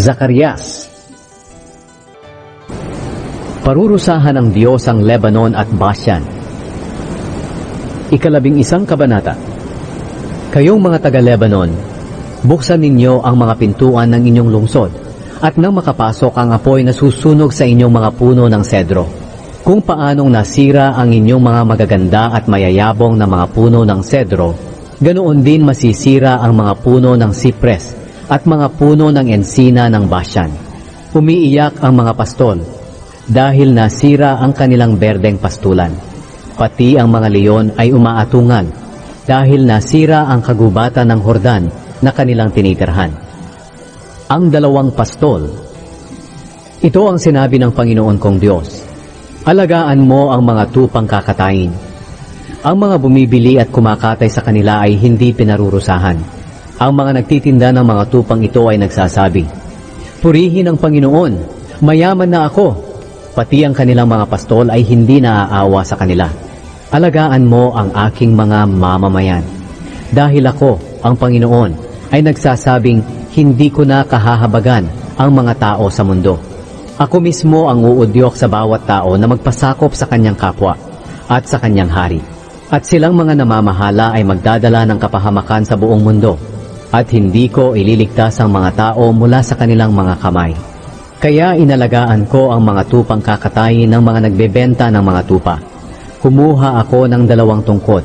Zacarias. Parurusahan ng Diyos ang Lebanon at Bashan. Ikalabing isang kabanata. Kayong mga taga-Lebanon, buksan ninyo ang mga pintuan ng inyong lungsod at nang makapasok ang apoy na susunog sa inyong mga puno ng sedro. Kung paanong nasira ang inyong mga magaganda at mayayabong na mga puno ng sedro, ganoon din masisira ang mga puno ng sipres at mga puno ng ensina ng Bashan. Umiiyak ang mga pastol dahil nasira ang kanilang berdeng pastulan. Pati ang mga leon ay umaatungan dahil nasira ang kagubatan ng Hordan na kanilang tinitirhan. Ang dalawang pastol. Ito ang sinabi ng Panginoon kong Diyos. Alagaan mo ang mga tupang kakatayin. Ang mga bumibili at kumakatay sa kanila ay hindi pinarurusahan. Ang mga nagtitinda ng mga tupang ito ay nagsasabi, Purihin ang Panginoon, mayaman na ako. Pati ang kanilang mga pastol ay hindi naaawa sa kanila. Alagaan mo ang aking mga mamamayan. Dahil ako, ang Panginoon, ay nagsasabing hindi ko na kahahabagan ang mga tao sa mundo. Ako mismo ang uudyok sa bawat tao na magpasakop sa kanyang kapwa at sa kanyang hari. At silang mga namamahala ay magdadala ng kapahamakan sa buong mundo at hindi ko ililigtas ang mga tao mula sa kanilang mga kamay. Kaya inalagaan ko ang mga tupang kakatayin ng mga nagbebenta ng mga tupa. Kumuha ako ng dalawang tungkod.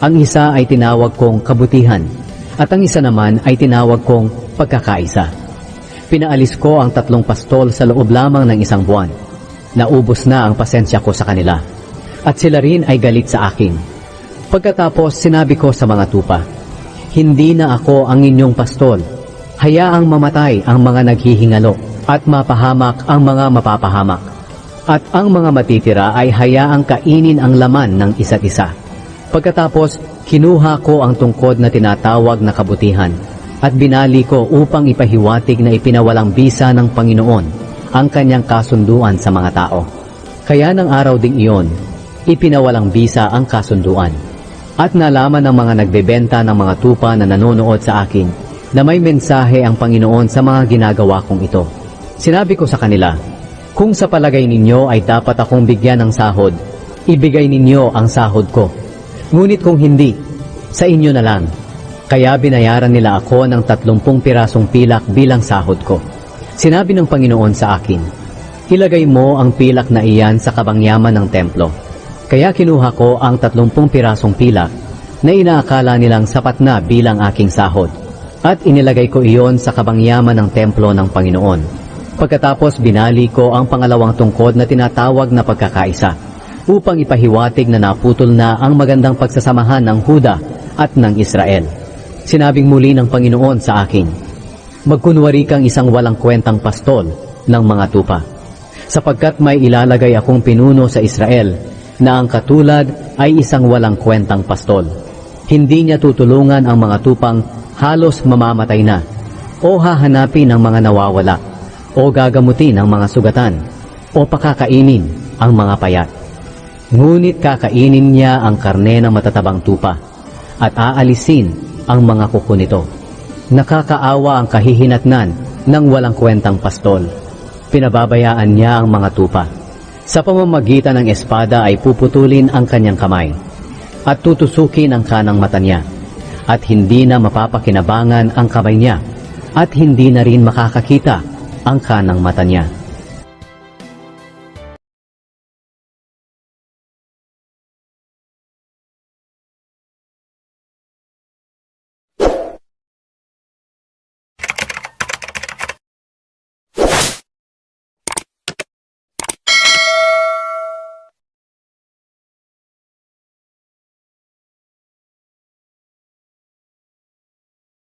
Ang isa ay tinawag kong kabutihan at ang isa naman ay tinawag kong pagkakaisa. Pinaalis ko ang tatlong pastol sa loob lamang ng isang buwan. Naubos na ang pasensya ko sa kanila. At sila rin ay galit sa akin. Pagkatapos sinabi ko sa mga tupa, Hindi na ako ang inyong pastol. Hayaang mamatay ang mga naghihingalo at mapahamak ang mga mapapahamak. At ang mga matitira ay hayaang kainin ang laman ng isa't isa. Pagkatapos, kinuha ko ang tungkod na tinatawag na kabutihan at binali ko upang ipahiwatig na ipinawalang bisa ng Panginoon ang kanyang kasunduan sa mga tao. Kaya ng araw ding iyon, ipinawalang bisa ang kasunduan. At nalaman ng mga nagbebenta ng mga tupa na nanonood sa akin na may mensahe ang Panginoon sa mga ginagawa kong ito. Sinabi ko sa kanila, kung sa palagay ninyo ay dapat akong bigyan ng sahod, ibigay ninyo ang sahod ko. Ngunit kung hindi, sa inyo na lang. Kaya binayaran nila ako ng tatlumpung pirasong pilak bilang sahod ko. Sinabi ng Panginoon sa akin, Ilagay mo ang pilak na iyan sa kabangyaman ng templo. Kaya kinuha ko ang tatlumpung pirasong pilak na inaakala nilang sapat na bilang aking sahod. At inilagay ko iyon sa kabangyaman ng templo ng Panginoon. Pagkatapos binali ko ang pangalawang tungkod na tinatawag na pagkakaisa upang ipahiwatig na naputol na ang magandang pagsasamahan ng Huda at ng Israel. Sinabing muli ng Panginoon sa akin, Magkunwari kang isang walang kwentang pastol ng mga tupa, sapagkat may ilalagay akong pinuno sa Israel na ang katulad ay isang walang kwentang pastol. Hindi niya tutulungan ang mga tupang halos mamamatay na, o hahanapin ang mga nawawala, o gagamutin ang mga sugatan, o pakakainin ang mga payat. Ngunit kakainin niya ang karne ng matatabang tupa at aalisin ang mga kuko nito. Nakakaawa ang kahihinatnan ng walang kwentang pastol. Pinababayaan niya ang mga tupa. Sa pamamagitan ng espada ay puputulin ang kanyang kamay at tutusukin ang kanang mata niya at hindi na mapapakinabangan ang kamay niya at hindi na rin makakakita ang kanang mata niya.